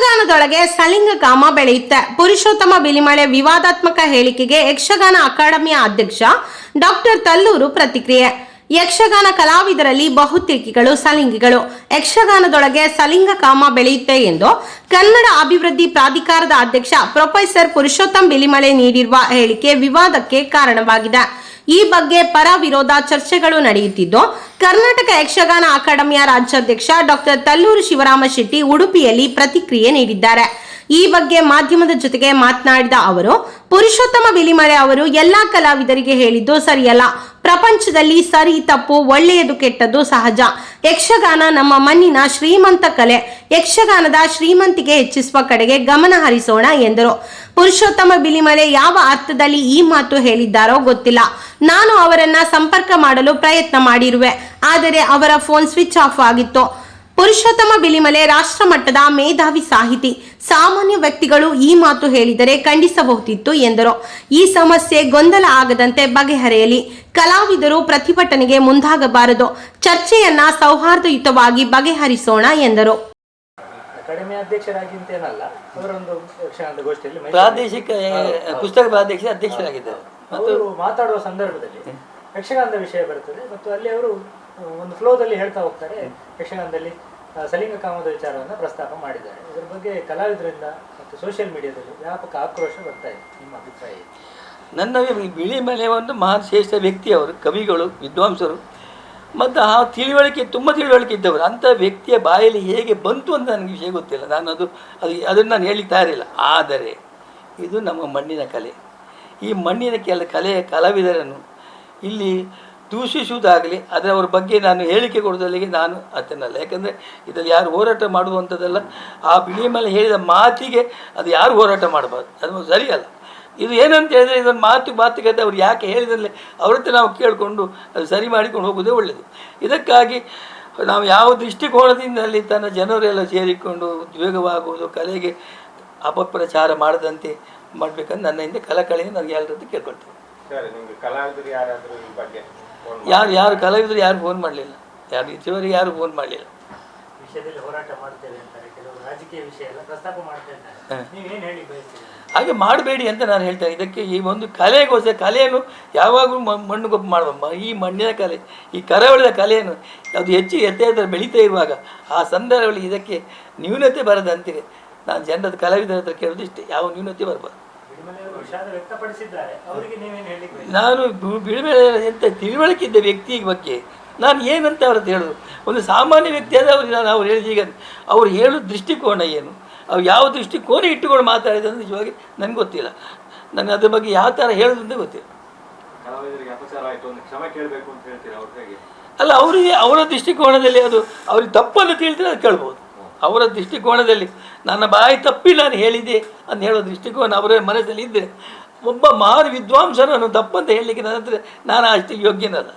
ಯಕ್ಷಗಾನದೊಳಗೆ ಸಲಿಂಗ ಕಾಮ ಬೆಳೆಯುತ್ತೆ. ಪುರುಷೋತ್ತಮ ಬಿಲಿಮಳೆ ವಿವಾದಾತ್ಮಕ ಹೇಳಿಕೆಗೆ ಯಕ್ಷಗಾನ ಅಕಾಡೆಮಿಯ ಅಧ್ಯಕ್ಷ ಡಾಕ್ಟರ್ ತಲ್ಲೂರು ಪ್ರತಿಕ್ರಿಯೆ. ಯಕ್ಷಗಾನ ಕಲಾವಿದರಲ್ಲಿ ಬಹುತೇಕಿಗಳು ಸಲಿಂಗಿಗಳು. ಯಕ್ಷಗಾನದೊಳಗೆ ಸಲಿಂಗ ಕಾಮ ಬೆಳೆಯುತ್ತೆ ಎಂದು ಕನ್ನಡ ಅಭಿವೃದ್ಧಿ ಪ್ರಾಧಿಕಾರದ ಅಧ್ಯಕ್ಷ ಪ್ರೊಫೆಸರ್ ಪುರುಷೋತ್ತಮ್ ಬಿಲಿಮಳೆ ನೀಡಿರುವ ಹೇಳಿಕೆ ವಿವಾದಕ್ಕೆ ಕಾರಣವಾಗಿದೆ. ಈ ಬಗ್ಗೆ ಪರ ವಿರೋಧ ಚರ್ಚೆಗಳು ನಡೆಯುತ್ತಿದ್ದು, ಕರ್ನಾಟಕ ಯಕ್ಷಗಾನ ಅಕಾಡೆಮಿಯ ರಾಜ್ಯಾಧ್ಯಕ್ಷ ಡಾಕ್ಟರ್ ತಲ್ಲೂರು ಶಿವರಾಮ ಶೆಟ್ಟಿ ಉಡುಪಿಯಲ್ಲಿ ಪ್ರತಿಕ್ರಿಯೆ ನೀಡಿದ್ದಾರೆ. ಈ ಬಗ್ಗೆ ಮಾಧ್ಯಮದ ಜೊತೆಗೆ ಮಾತನಾಡಿದ ಅವರು, ಪುರುಷೋತ್ತಮ ಬಿಲಿಮಳೆ ಅವರು ಎಲ್ಲಾ ಕಲಾವಿದರಿಗೆ ಹೇಳಿದ್ದು ಸರಿಯಲ್ಲ. ಪ್ರಪಂಚದಲ್ಲಿ ಸರಿ ತಪ್ಪು ಒಳ್ಳೆಯದು ಕೆಟ್ಟದ್ದು ಸಹಜ. ಯಕ್ಷಗಾನ ನಮ್ಮ ಮಣ್ಣಿನ ಶ್ರೀಮಂತ ಕಲೆ. ಯಕ್ಷಗಾನದ ಶ್ರೀಮಂತಿಗೆ ಹೆಚ್ಚಿಸುವ ಕಡೆಗೆ ಗಮನ ಹರಿಸೋಣ ಎಂದರು. ಪುರುಷೋತ್ತಮ ಬಿಲಿಮಳೆ ಯಾವ ಅರ್ಥದಲ್ಲಿ ಈ ಮಾತು ಹೇಳಿದ್ದಾರೋ ಗೊತ್ತಿಲ್ಲ. ನಾನು ಅವರನ್ನ ಸಂಪರ್ಕ ಮಾಡಲು ಪ್ರಯತ್ನ ಮಾಡಿರುವೆ. ಆದರೆ ಅವರ ಫೋನ್ ಸ್ವಿಚ್ ಆಫ್ ಆಗಿತ್ತು. ಪುರುಷೋತ್ತಮ ಬಿಲಿಮಲೆ ರಾಷ್ಟ್ರ ಮಟ್ಟದ ಮೇಧಾವಿ ಸಾಹಿತಿ. ಸಾಮಾನ್ಯ ವ್ಯಕ್ತಿಗಳು ಈ ಮಾತು ಹೇಳಿದರೆ ಖಂಡಿಸಬಹುದಿತ್ತು ಎಂದರು. ಈ ಸಮಸ್ಯೆ ಗೊಂದಲ ಆಗದಂತೆ ಬಗೆಹರಿಯಲಿ. ಕಲಾವಿದರು ಪ್ರತಿಭಟನೆಗೆ ಮುಂದಾಗಬಾರದು. ಚರ್ಚೆಯನ್ನ ಸೌಹಾರ್ದಯುತವಾಗಿ ಬಗೆಹರಿಸೋಣ ಎಂದರು. ಪ್ರಾದೇಶಿಕ ಪುಸ್ತಕ ಪ್ರಾದೇಶಿಕ ಅಧ್ಯಕ್ಷರಾಗಿದ್ದಾರೆ. ಅವರು ಮಾತಾಡುವ ಸಂದರ್ಭದಲ್ಲಿ ಯಕ್ಷಗಾನದ ವಿಷಯ ಬರ್ತದೆ. ಮತ್ತು ಅಲ್ಲಿ ಅವರು ಒಂದು ಫ್ಲೋದಲ್ಲಿ ಹೇಳ್ತಾ ಹೋಗ್ತಾರೆ. ಯಕ್ಷಗಾನದಲ್ಲಿ ಸಲಿಂಗ ಕಾಮದ ವಿಚಾರವನ್ನು ಪ್ರಸ್ತಾಪ ಮಾಡಿದ್ದಾರೆ. ಇದರ ಬಗ್ಗೆ ಕಲಾವಿದರಿಂದ ಮತ್ತು ಸೋಷಿಯಲ್ ಮೀಡಿಯಾದಲ್ಲಿ ವ್ಯಾಪಕ ಆಕ್ರೋಶ ಬರ್ತಾ ಇದೆ. ನಿಮ್ಮ ಅಭಿಪ್ರಾಯ ನನ್ನ ಬಿಳಿ ಮನೆ ಒಂದು ಮಹಾನ್ ಶ್ರೇಷ್ಠ ವ್ಯಕ್ತಿ ಅವರು ಕವಿಗಳು ವಿದ್ವಾಂಸರು. ಮತ್ತು ಆ ತಿಳಿವಳಿಕೆ ತುಂಬ ತಿಳಿವಳಿಕೆ ಇದ್ದವರು. ಅಂಥ ವ್ಯಕ್ತಿಯ ಬಾಯಲ್ಲಿ ಹೇಗೆ ಬಂತು ಅಂತ ನನಗೆ ವಿಷಯ ಗೊತ್ತಿಲ್ಲ. ನಾನು ಅದು ಅದು ಅದನ್ನು ನಾನು ಹೇಳಿ ತಯಾರಿಲ್ಲ. ಆದರೆ ಇದು ನಮ್ಮ ಮಣ್ಣಿನ ಕಲೆ. ಈ ಮಣ್ಣಿನ ಕೆಲ ಕಲೆಯ ಕಲಾವಿದರನ್ನು ಇಲ್ಲಿ ದೂಷಿಸುವುದಾಗಲಿ ಅದರ ಅವ್ರ ಬಗ್ಗೆ ನಾನು ಹೇಳಿಕೆ ಕೊಡೋದಲ್ಲಿಗೆ ನಾನು ಅತ್ತನಲ್ಲ ಯಾಕಂದರೆ ಇದರಲ್ಲಿ ಯಾರು ಹೋರಾಟ ಮಾಡುವಂಥದ್ದಲ್ಲ, ಆ ಬಿಳಿ ಮೇಲೆ ಹೇಳಿದ ಮಾತಿಗೆ ಅದು ಯಾರು ಹೋರಾಟ ಮಾಡಬಾರ್ದು? ಅದು ಸರಿಯಲ್ಲ. ಇದು ಏನಂತ ಹೇಳಿದ್ರೆ ಇದೊಂದು ಮಾತು ಮಾತುಕತೆ, ಅವ್ರು ಯಾಕೆ ಹೇಳಿದಲ್ಲಿ ಅವರತ್ತೆ ನಾವು ಕೇಳಿಕೊಂಡು ಅದು ಸರಿ ಮಾಡಿಕೊಂಡು ಹೋಗೋದೇ ಒಳ್ಳೆಯದು ಇದಕ್ಕಾಗಿ ನಾವು ಯಾವ ದೃಷ್ಟಿಕೋನದಿಂದ ಅಲ್ಲಿ ತನ್ನ ಜನರೆಲ್ಲ ಸೇರಿಕೊಂಡು ಉದ್ವೇಗವಾಗುವುದು, ಕಲೆಗೆ ಅಪಪ್ರಚಾರ ಮಾಡದಂತೆ ಮಾಡಬೇಕಂತ ಹಿಂದೆ ಕಳಕಳಿಯಿಂದ ನನಗೆ ಎಲ್ಲರದ್ದು ಕೇಳ್ಕೊಳ್ತೇವೆ ಸರಿ ನಿಮ್ಗೆ ಕಲಾವಿದರು ಯಾರಾದರೂ ಈ ಬಗ್ಗೆ ಫೋನ್ ಯಾರು ಯಾರು ಕಲಾವಿದರು ಯಾರು ಫೋನ್ ಮಾಡಲಿಲ್ಲ. ಯಾರು ಇದುವರೆಗೆ ಯಾರು ಫೋನ್ ಮಾಡಲಿಲ್ಲ. ವಿಷಯದಲ್ಲಿ ಹೋರಾಟ ಮಾಡ್ತೇವೆ ಅಂತಾರೆ ಕೆಲವು ರಾಜಕೀಯ ವಿಷಯ ಎಲ್ಲ ಪ್ರಸ್ತಾಪ ಮಾಡ್ತಾ ಇದ್ದಾರೆ ನೀವೇನು ಹೇಳಿ ಬಯಸ್ತೀರಿ? ಹಾಗೆ ಮಾಡಬೇಡಿ ಅಂತ ನಾನು ಹೇಳ್ತೇನೆ ಇದಕ್ಕೆ ಈ ಒಂದು ಕಲೆಗೋಸ್ಕರ ಕಲೆಯನ್ನು ಯಾವಾಗಲೂ ಮಣ್ಣು ಗೊಬ್ಬು ಮಾಡುವ ಈ ಮಣ್ಣಿನ ಕಲೆ ಈ ಕರಾವಳಿಯ ಕಲೆಯನ್ನು ಅದು ಹೆಚ್ಚು ಎತ್ತರ ಬೆಳೀತಾ ಇರುವಾಗ ಆ ಸಂದರ್ಭದಲ್ಲಿ ಇದಕ್ಕೆ ನ್ಯೂನತೆ ಬರದಂತೆ ನಾನು ಜನರದ ಕಲಾವಿದರ ಹತ್ರ ಕೇಳೋದು ಇಷ್ಟೇ. ಯಾವ ನ್ಯೂನತೆ ಬರಬಾರ್ದು. ನಾನು ಬಿ- ಬಿಡುಗಡೆ ಎಂತ ತಿಳುವಳಿಕೆ ಇದ್ದ ವ್ಯಕ್ತಿ ಬಗ್ಗೆ ನಾನು ಏನಂತ ಅವ್ರ ಹೇಳೋದು? ಒಂದು ಸಾಮಾನ್ಯ ವ್ಯಕ್ತಿ ಆದರೆ ಅವ್ರಿಗೆ ನಾನು ಅವ್ರು ಹೇಳಿದ ಈಗ ಅವ್ರು ಹೇಳೋ ದೃಷ್ಟಿಕೋನ ಏನು? ಅವ್ರು ಯಾವ ದೃಷ್ಟಿಕೋನ ಇಟ್ಟುಕೊಂಡು ಮಾತಾಡಿದ ನಿಜವಾಗಿ ನನಗೆ ಗೊತ್ತಿಲ್ಲ. ನನಗೆ ಅದ್ರ ಬಗ್ಗೆ ಯಾವ ಥರ ಹೇಳೋದು ಅಂತ ಗೊತ್ತಿಲ್ಲ. ಅಲ್ಲ ಅವರಿಗೆ ಅವರ ದೃಷ್ಟಿಕೋನದಲ್ಲಿ ಅದು ಅವ್ರಿಗೆ ತಪ್ಪನ್ನು ತಿಳಿದ್ರೆ ಅದು ಕೇಳ್ಬೋದು. ಅವರ ದೃಷ್ಟಿಕೋನದಲ್ಲಿ ನನ್ನ ಬಾಯಿ ತಪ್ಪಿ ನಾನು ಹೇಳಿದೆ ಅಂತ ಹೇಳೋ ದೃಷ್ಟಿಕೋನ ಅವರ ಮನಸ್ಸಲ್ಲಿ ಇದ್ದರೆ ಒಬ್ಬ ಮಹಾನ್ ವಿದ್ವಾಂಸನನ್ನು ತಪ್ಪಂತ ಹೇಳಲಿಕ್ಕೆ ನನ್ನ ಹತ್ರ ನಾನು ಅಷ್ಟು ಯೋಗ್ಯನಲ್ಲ.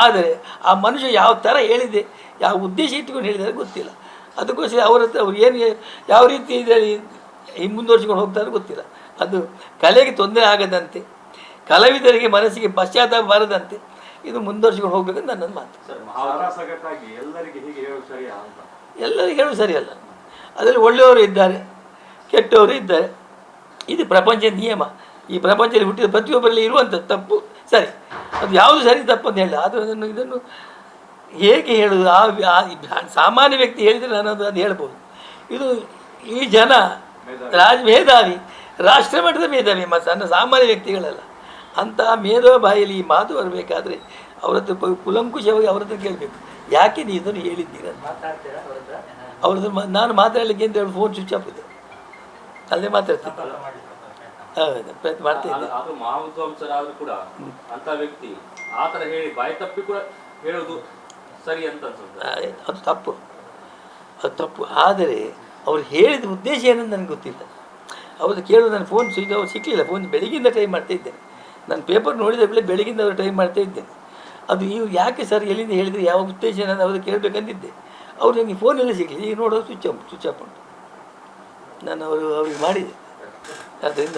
ಆದರೆ ಆ ಮನುಷ್ಯ ಯಾವ ಥರ ಹೇಳಿದೆ ಯಾವ ಉದ್ದೇಶ ಇಟ್ಕೊಂಡು ಹೇಳಿದರೆ ಗೊತ್ತಿಲ್ಲ. ಅದಕ್ಕೋಸ್ಕರ ಅವರ ಹತ್ರ ಅವ್ರು ಏನು ಯಾವ ರೀತಿ ಇದರಲ್ಲಿ ಈ ಮುಂದುವರ್ಸ್ಕೊಂಡು ಹೋಗ್ತಾರೆ ಗೊತ್ತಿಲ್ಲ. ಅದು ಕಲೆಗೆ ತೊಂದರೆ ಆಗದಂತೆ ಕಲಾವಿದರಿಗೆ ಮನಸ್ಸಿಗೆ ಪಶ್ಚಾತ್ತಾಪ ಬಾರದಂತೆ ಇದು ಮುಂದುವರ್ಸ್ಕೊಂಡು ಹೋಗ್ಬೇಕಂತ ನನ್ನ ಮಾತು. ಎಲ್ಲರಿಗೂ ಹೇಳೋದು ಸರಿಯಲ್ಲ. ಅದರಲ್ಲಿ ಒಳ್ಳೆಯವರು ಇದ್ದಾರೆ ಕೆಟ್ಟವರು ಇದ್ದಾರೆ. ಇದು ಪ್ರಪಂಚದ ನಿಯಮ. ಈ ಪ್ರಪಂಚದಲ್ಲಿ ಹುಟ್ಟಿದ ಪ್ರತಿಯೊಬ್ಬರಲ್ಲಿ ಇರುವಂಥ ತಪ್ಪು ಸರಿ. ಅದು ಯಾವುದು ಸರಿ ತಪ್ಪು ಅಂತ ಹೇಳಿ ಆದರೆ ಅದನ್ನು ಇದನ್ನು ಹೇಗೆ ಹೇಳೋದು? ಆ ಸಾಮಾನ್ಯ ವ್ಯಕ್ತಿ ಹೇಳಿದರೆ ನಾನು ಅದು ಅದು ಹೇಳ್ಬೋದು. ಇದು ಈ ಜನ ರಾಜ ಮೇಧಾವಿ ರಾಷ್ಟ್ರ ಮಟ್ಟದ ಮೇಧಾವಿ ಮತ್ತು ಸಣ್ಣ ಸಾಮಾನ್ಯ ವ್ಯಕ್ತಿಗಳಲ್ಲ. ಅಂತಹ ಮೇಧವ ಬಾಯಲ್ಲಿ ಈ ಮಾತು ಬರಬೇಕಾದ್ರೆ ಅವರತ್ರ ಕುಲಂಕುಷವಾಗಿ ಅವ್ರ ಹತ್ರ ಕೇಳಬೇಕು. ಯಾಕೆ ನೀವು ಇದನ್ನು ಹೇಳಿದ್ದೀರ ಅವ್ರ ಅವ್ರದ್ದು ನಾನು ಮಾತಾಡಲಿಕ್ಕೆ ಅಂತ ಹೇಳಿ ಫೋನ್ ಸ್ವಿಚ್ ಆಫ್ ಇದೆ. ಅಲ್ಲೇ ಮಾತಾಡ್ತೀನಿ. ಪ್ರಯತ್ನ. ಹೌದು ಪ್ರಯತ್ನ ಅದು- ಕೂಡ ಅಂತ ವ್ಯಕ್ತಿ ಆತರ ಹೇಳಿ ಬಾಯಿ ತಪ್ಪಿ ಕೂಡ ಹೇಳೋದು ಸರಿ ಅಂತ ಅದು ತಪ್ಪು. ಅದು ತಪ್ಪು. ಆದರೆ ಅವ್ರು ಹೇಳಿದ ಉದ್ದೇಶ ಏನಂತ ನನಗೆ ಗೊತ್ತಿಲ್ಲ. ಅವ್ರದ್ದು ಕೇಳೋದು ನಾನು ಫೋನ್ ಸ್ವಿಚ್ ಅವ್ರು ಸಿಕ್ಕಲಿಲ್ಲ ಫೋನ್ ಬೆಳಗಿಂದ ಟ್ರೈ ಮಾಡ್ತಾ ಇದ್ದೇನೆ ನಾನು ಪೇಪರ್ ನೋಡಿದ ಬೆಳೆ ಬೆಳಗಿಂದ ಅವರು ಟ್ರೈ ಮಾಡ್ತಾ ಇದ್ದೇನೆ ಅದು ಇವು ಯಾಕೆ ಸರ್ ಎಲ್ಲಿಂದ ಹೇಳಿದರೆ ಯಾವ ಉದ್ದೇಶ ನಾನು ಅವ್ರಿಗೆ ಕೇಳಬೇಕಂತಿದ್ದೆ ಅವ್ರು ನನಗೆ ಫೋನೆಲ್ಲ ಸಿಗಲಿಲ್ಲ ಈಗ ನೋಡೋದು ಸ್ವಿಚ್ ಆಫ್ ಸ್ವಿಚ್ ಆಫ್ ಉಂಟು ನಾನು ಅವರು, ಅವ್ರಿಗೆ ಮಾಡಿದೆ. ಆದ್ದರಿಂದ